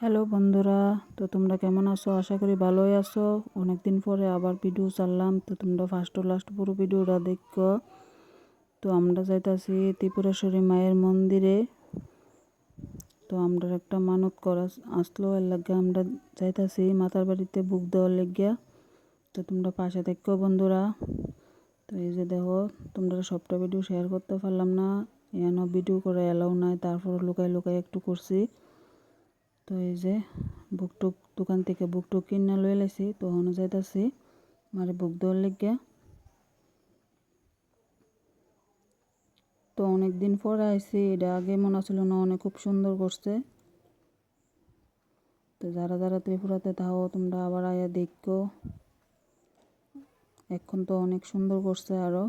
Hello বন্ধুরা, তো তোমরা কেমন আছো? আশা করি ভালোই আছো। অনেকদিন পরে আবার ভিডিও চাললাম তো তোমরা ফার্স্ট ও লাস্ট পুরো ভিডিওটা দেখো। তো আমরা যাইতাছি ত্রিপুরেশ্বরী মায়ের মন্দিরে। তো আমরা একটা মানত করা আসলো, এর লাগে আমরা যাইতাছি মাতার বাড়িতে বুক দেওয়ার লেগিয়া। তো তোমরা পাশে দেখো বন্ধুরা। তো এই যে দেখো, তোমরা সবটা ভিডিও শেয়ার করতে পারলাম না। এন ভিডিও করে এলাও নাই তারপর লুকাই লুকাই একটু করছি। তো এই যে বুকটুক, দোকান থেকে বুকটুক কিনে লই লাইছি তো হনো যাইতাছি মারে বুক দেওয়ার লেগে তো অনেক দিন পরে আইছি এটা আগে মনে ছিল না, অনেক খুব সুন্দর করছে তো যারা যারা ত্রিপুরাতে তাও তোমরা আবার আয়া দেখো এখন তো অনেক সুন্দর করছে আরও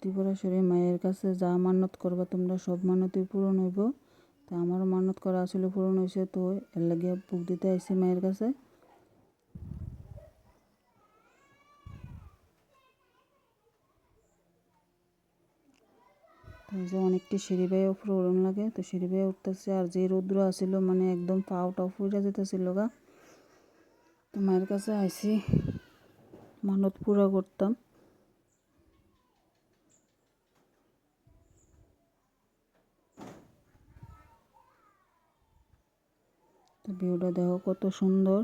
ত্রিপুরেশ্বরী মায়ের কাছে যা মানত করবা তোমরা সব মানতই পূরণ হইব। তো আমারও মানত করা আসলে পূরণ হয়েছে তো, এর লাগে বুক দিতে আইসি মায়ের কাছে। যে অনেকটি সিঁড়ি বেয়ে উপরে উড়ন লাগে, তো সিঁড়ি বেয়ে উঠতেছে আর যে রৌদ্র আসিল মানে একদম পাও টাও ফুটে যেতেছিল গা। তো মায়ের কাছে আইসি মানত পুরা করতাম। তো ভিউটা দেখো কত সুন্দর।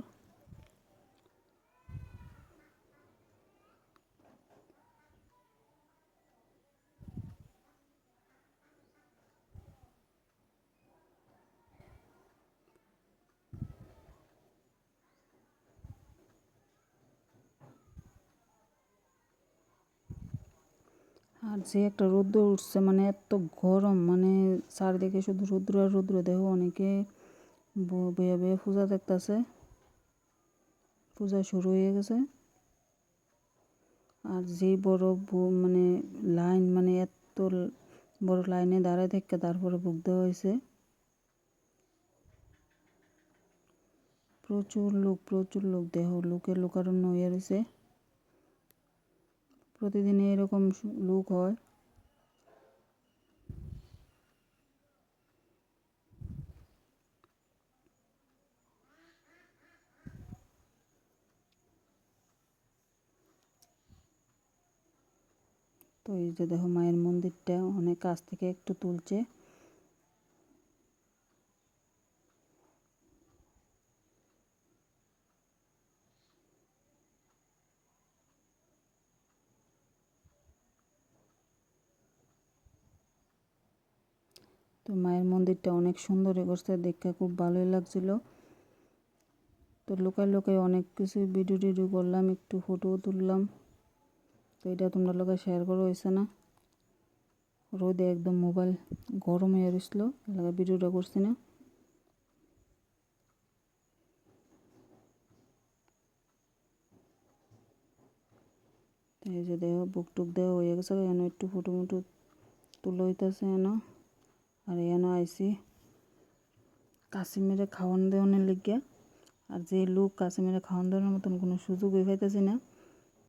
আর যে একটা রৌদ্র উঠছে মানে এত গরম মানে চারদিকে শুধু রৌদ্র আর রৌদ্র দেহ অনেকে বইয়া বইয়া পূজা দেখতেছে। পূজা শুরু হয়ে গেছে। আর যে বড় মানে লাইন মানে এত বড় লাইনে দাঁড়ায় থেকে তারপরে বুক দেওয়া হয়েছে প্রচুর লোক প্রচুর লোক, দেহ লোকের লোকারণ্য হয়ে রয়েছে প্রতিদিন এরকম লোক হয়। তো এই যে দেখো মায়ের মন্দিরটা অনেক কাছ থেকে একটু তুলছে। তো মায়ের মন্দিরটা অনেক সুন্দর করছে দেখতে খুব ভালোই লাগছিল। তো লোকায় লোকায় অনেক কিছু ভিডিও টিডিও করলাম, একটু ফটোও তুললাম। তো এটা তোমরা লোকে শেয়ার করা হয়েছে না। রোদে একদম মোবাইল গরম হয়ে গেছিল এলাকা ভিডিওটা করছি না। এই যে দেহ বুক টুক দেওয়া হয়ে গেছে এন একটু ফুটো মুটো তুলে হইতেছে এন আর এন আইসি কাশ্মীরে খাওয়ান দেওয়ানের লিগে। আর যে লোক কাশ্মীরে খাওয়ান দেওয়ার মতন কোনো সুযোগ হয়ে পাইতেছি না।